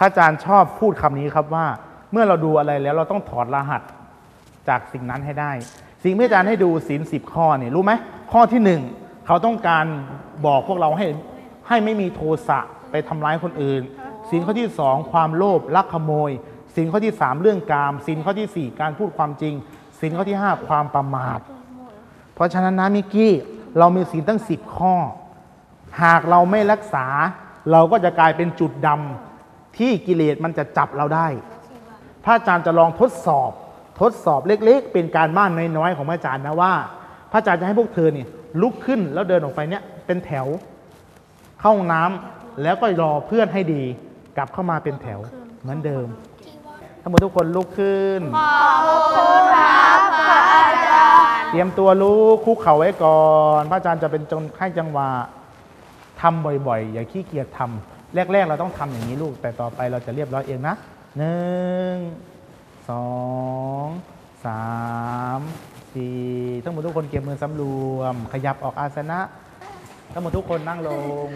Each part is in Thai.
ระอาจารย์ชอบพูดคำนี้ครับว่า เมื่อเราดูอะไรแล้วเราต้องถอดรหัสจากสิ่งนั้นให้ได้ สิ่งที่อาจารย์ให้ดูศีลสิบข้อเนี่ยรู้ไหมข้อที่หนึ่งเขาต้องการบอกพวกเราให้ให้ไม่มีโทสะไปทำร้ายคนอื่นศีลข้อที่สองความโลภลักขโมยศีลข้อที่สามเรื่องกามศีลข้อที่สี่การพูดความจริงศีลข้อที่ห้าความประมาท เพราะฉะนั้นนะมิกกี้เรามีศีลตั้งสิบข้อ หากเราไม่รักษา เราก็จะกลายเป็นจุดดำ ที่กิเลสมันจะจับเราได้ พระอาจารย์จะลองทดสอบ ทดสอบเล็กๆ เป็นการบ้านน้อยๆของพระอาจารย์นะว่า พระอาจารย์จะให้พวกเธอนี่ลุกขึ้นแล้วเดินออกไปเนี่ยเป็นแถว เข้าห้องน้ำแล้วก็รอเพื่อนให้ดี กลับเข้ามาเป็นแถวเหมือนเดิม ทั้งหมดทุกคนลุกขึ้น ขอบคุณครับพระอาจารย์ เตรียมตัวลุกคุกเข่าไว้ก่อน พระอาจารย์จะเป็นจนให้จังหวะทำบ่อยๆ อย่าขี้เกียจทำ แรก ๆ เราต้องทำอย่างนี้ลูก แต่ต่อไปเราจะเรียบร้อยเองนะหนึ่งสองสามสี่ทั้งหมดทุกคนเก็บมือสำรวม ขยับออกอาสนะ ทั้งหมดทุกคนนั่งลง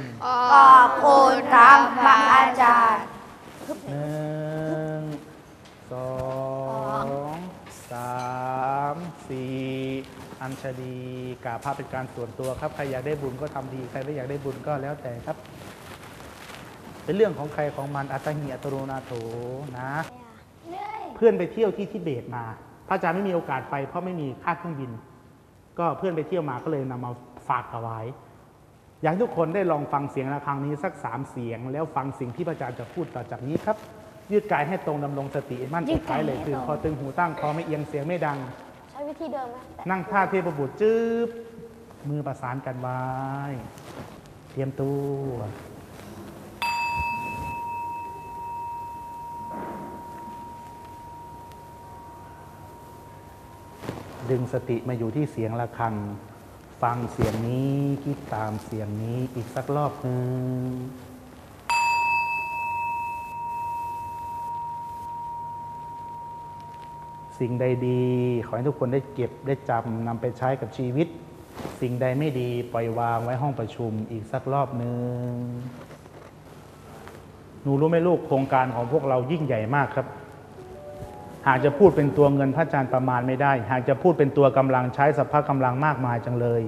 ขอบคุณครับพระอาจารย์หนึ่งสองสามสี่อัญชลีกราบพระเป็นการส่วนตัวครับ ใครอยากได้บุญก็ทำดี ใครไม่อยากได้บุญก็แล้วแต่ครับ เป็นเรื่องของใครของมันอัตหิอัตโรนาโถนะ เพื่อนไปเที่ยวที่ทิเบตมาพระอาจารย์ไม่มีโอกาสไปเพราะไม่มีค่าเครื่องบิน ก็เพื่อนไปเที่ยวมาก็เลยนำมาฝากถวาย อยากให้ทุกคนได้ลองฟังเสียงระฆังนี้สักสามเสียง แล้วฟังสิ่งที่พระอาจารย์จะพูดต่อจากนี้ครับ ยืดกายให้ตรงดำรงสติมั่นสุดท้ายเลยคือคอตึงหูตั้งคอไม่เอียงเสียงไม่ดัง ใช้วิธีเดิมไหมแต่นั่งท่าเทพบุตรจืบมือประสานกันไว้ เตรียมตัว ดึงสติมาอยู่ที่เสียงะระฆัง ฟังเสียงนี้คิดตามเสียงนี้อีกสักรอบหนึ่งสิ่งใดดี ขอให้ทุกคนได้เก็บได้จำนำไปใช้กับชีวิต สิ่งใดไม่ดีปล่อยวางไว้ห้องประชุมอีกสักรอบหนึ่งหนูรู้ไหมลูกโครงการของพวกเรายิ่งใหญ่มากครับ หากจะพูดเป็นตัวเงินพระอาจารย์ประมาณไม่ได้ หากจะพูดเป็นตัวกำลังใช้สภาพกำลังมากมายจังเลย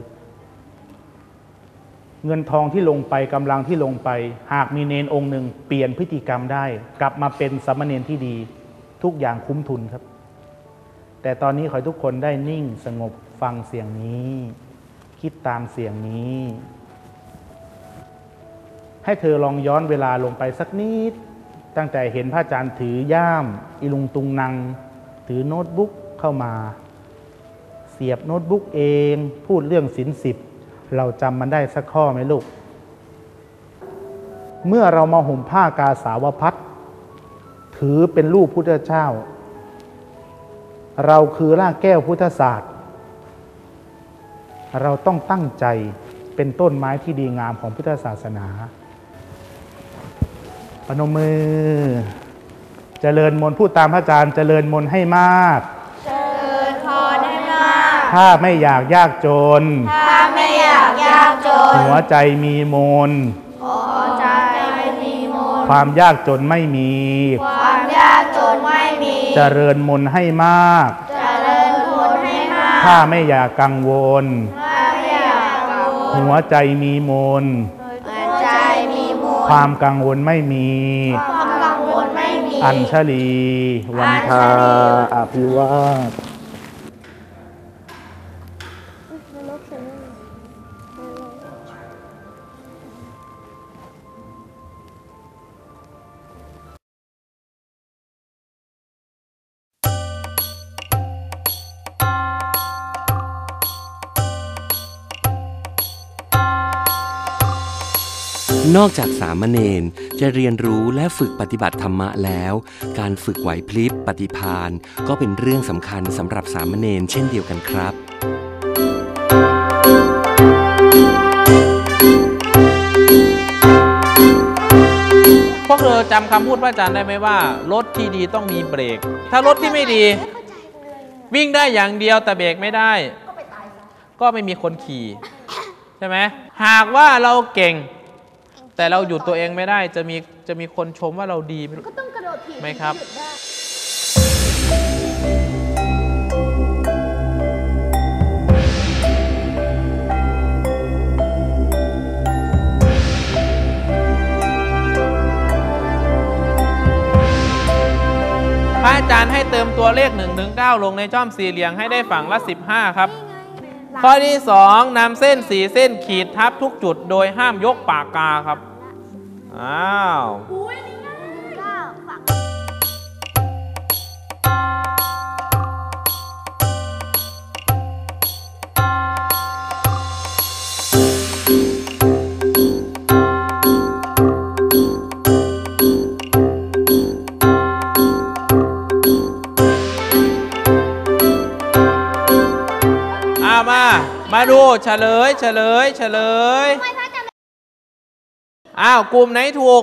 เงินทองที่ลงไปกำลังที่ลงไป หากมีเนนองค์หนึ่งเปลี่ยนพฤติกรรมได้ กลับมาเป็นสามเณรที่ดี ทุกอย่างคุ้มทุนครับ แต่ตอนนี้ขอให้ทุกคนได้นิ่งสงบฟังเสียงนี้ คิดตามเสียงนี้ ให้เธอลองย้อนเวลาลงไปสักนิด ตั้งแต่เห็นพระอาจารย์ถือย่าม อิลุงตุงนังถือโน้ตบุ๊กเข้ามา เสียบโน้ตบุ๊กเอง พูดเรื่องสินสิบเราจำมันได้สักข้อไหมลูก เมื่อเรามาห่มผ้ากาสาวพัดถือเป็นรูปพุทธเจ้า เราคือรากแก้วพุทธศาสตร์ เราต้องตั้งใจเป็นต้นไม้ที่ดีงามของพุทธศาสนา ปนมมือ เจริญมนต์พูดตามพระอาจารย์ เจริญมนต์ให้มากเชิญพรให้มาก ถ้าไม่อยากยากจน ถ้าไม่อยากยากจน หัวใจมีมนต์ขอใจไม่มีมนต์ความยากจนไม่มี ความยากจนไม่มี เจริญมนต์ให้มาก เจริญมนต์ให้มาก ถ้าไม่อยากกังวล ถ้าไม่อยากกังวล หัวใจมีมนต์หัวใจมีมนต์ ความกังวลไม่มี ความกังวลไม่มี อัญชลี วันทาอภิวาท นอกจากสามเณรจะเรียนรู้และฝึกปฏิบัติธรรมะแล้ว การฝึกไหวพลิบปฏิภาณก็เป็นเรื่องสำคัญสำหรับสามเณรเช่นเดียวกันครับพวกเธอจำคำพูดพระอาจารย์ได้ไหมว่า รถที่ดีต้องมีเบรก ถ้ารถที่ไม่ดี วิ่งได้อย่างเดียวแต่เบรกไม่ได้ ก็ไม่มีคนขี่ ใช่ไหมหากว่าเราเก่ง แต่เราหยุดตัวเองไม่ได้จะมีจะมีคนชมว่าเราดีก็ต้องกระโดดถีบไหมครับหยุดได้พระอาจารย์ให้เติมตัวเลข1ถึง9ลงในช่องสี่เหลี่ยงให้ได้ฝั่งละ 15 ครับ ข้อที่2นำเส้นสีเส้นขีดทับทุกจุดโดยห้ามยกปากกาครับ อ้าว ดูเฉลยเฉลยเฉลยอ้าวกลุ่มไหนถูก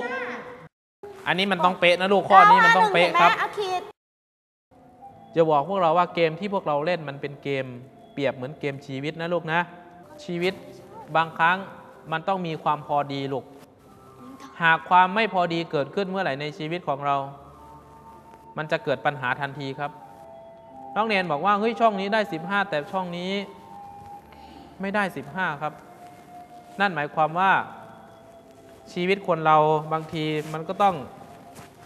อันนี้มันต้องเป๊ะนะลูกข้อนี้มันต้องเป๊ะครับอาขีดจะบอกพวกเราว่าเกมที่พวกเราเล่นมันเป็นเกมเปรียบเหมือนเกมชีวิตนะลูกนะ ชีวิตบางครั้งมันต้องมีความพอดีลูก หากความไม่พอดีเกิดขึ้นเมื่อไหร่ในชีวิตของเรา มันจะเกิดปัญหาทันทีครับน้องเนนบอกว่าเฮ้ยช่องนี้ได้ 15 แต่ช่องนี้ ไม่ได้ 15 ครับ นั่นหมายความว่าชีวิตคนเราบางทีมันก็ต้อง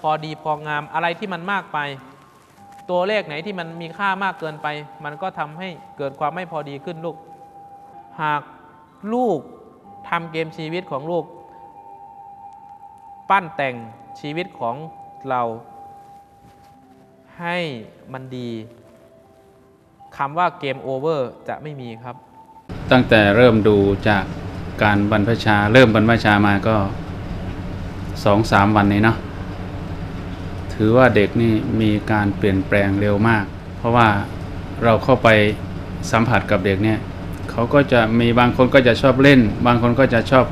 พอดีพองามอะไรที่มันมากไป ตัวเลขไหนที่มันมีค่ามากเกินไป มันก็ทำให้เกิดความไม่พอดีขึ้นลูก หากลูกทำเกมชีวิตของลูก ปั้นแต่งชีวิตของเราให้มันดีคำว่าเกมโอเวอร์จะไม่มีครับ ตั้งแต่เริ่มดูจากการบรรพชา เริ่มบรรพชามาก็สองสามวันนี้เนาะถือว่าเด็กนี่มีการเปลี่ยนแปลงเร็วมาก เพราะว่าเราเข้าไปสัมผัสกับเด็กเนี่ยเขาก็จะมีบางคนก็จะชอบเล่น บางคนก็จะชอบ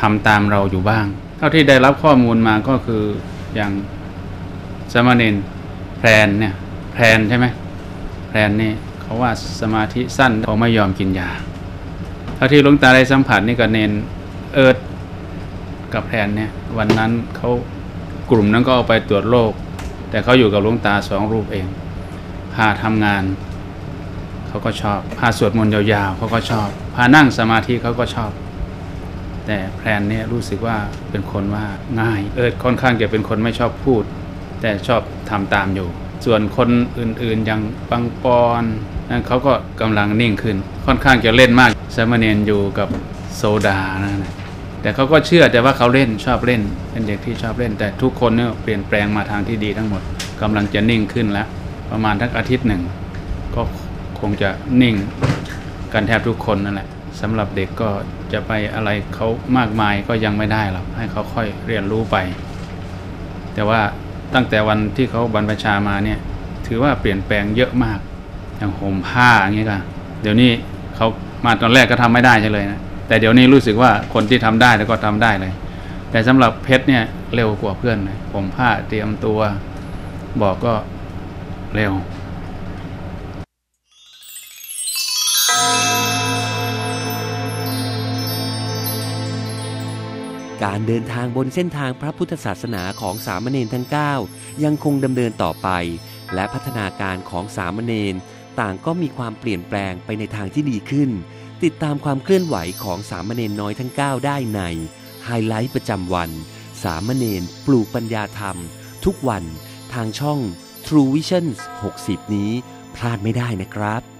ทำตามเราอยู่บ้าง เท่าที่ได้รับข้อมูลมาก็คืออย่างสามเณรแพรนเนี่ยแพรนใช่ไหมแพรนนี่ เขาว่าสมาธิสั้นเขาไม่ยอมกินยาเท่าที่หลวงตาได้สัมผัสนี่ก็เนนเอิร์ดกับแพนเนี่ยวันนั้นเขากลุ่มนั้นก็เอาไปตรวจโรคแต่เขาอยู่กับหลวงตาสองรูปเอง พาทำงานเขาก็ชอบ พาสวดมนต์ยาวๆเขาก็ชอบ พานั่งสมาธิเขาก็ชอบ แต่แพนเนี่ยรู้สึกว่าเป็นคนว่าง่าย เอิร์ดค่อนข้างจะเป็นคนไม่ชอบพูด แต่ชอบทำตามอยู่ ส่วนคนอื่นๆอย่างปังปอน นั่นเขาก็กำลังนิ่งขึ้น ค่อนข้างจะเล่นมากสามเณรอยู่กับโซดานะแต่เขาก็เชื่อแต่ว่าเขาเล่นชอบเล่น เป็นเด็กที่ชอบเล่น แต่ทุกคนเนี่ยเปลี่ยนแปลงมาทางที่ดีทั้งหมดกำลังจะนิ่งขึ้นแล้ว ประมาณทักอาทิตย์หนึ่ง ก็คงจะนิ่งกันแทบทุกคนนั่นแหละสำหรับเด็กก็จะไปอะไรเขามากมายก็ยังไม่ได้หรอกให้เขาค่อยเรียนรู้ไป แต่ว่าตั้งแต่วันที่เขาบรรพชามาเนี่ยถือว่าเปลี่ยนแปลงเยอะมาก อย่างห่มผ้าอย่างเงี้ยค่ะเดี๋ยวนี้เขามาตอนแรกก็ทำไม่ได้ใช่เลยนะแต่เดี๋ยวนี้รู้สึกว่าคนที่ทำได้แล้วก็ทำได้เลย แต่สำหรับเพชรเนี่ยเร็วกว่าเพื่อนเลยห่มผ้าเตรียมตัวบอกก็เร็วการเดินทางบนเส้นทางพระพุทธศาสนาของสามเณรทั้ง 9 ยังคงดำเนินต่อไป และพัฒนาการของสามเณร ต่างก็มีความเปลี่ยนแปลงไปในทางที่ดีขึ้น ติดตามความเคลื่อนไหวของสามเณรน้อยทั้ง 9 ได้ในไฮไลท์ประจำวัน สามเณรปลูกปัญญาธรรม ทุกวันทางช่อง True Visions 60 นี้ พลาดไม่ได้นะครับ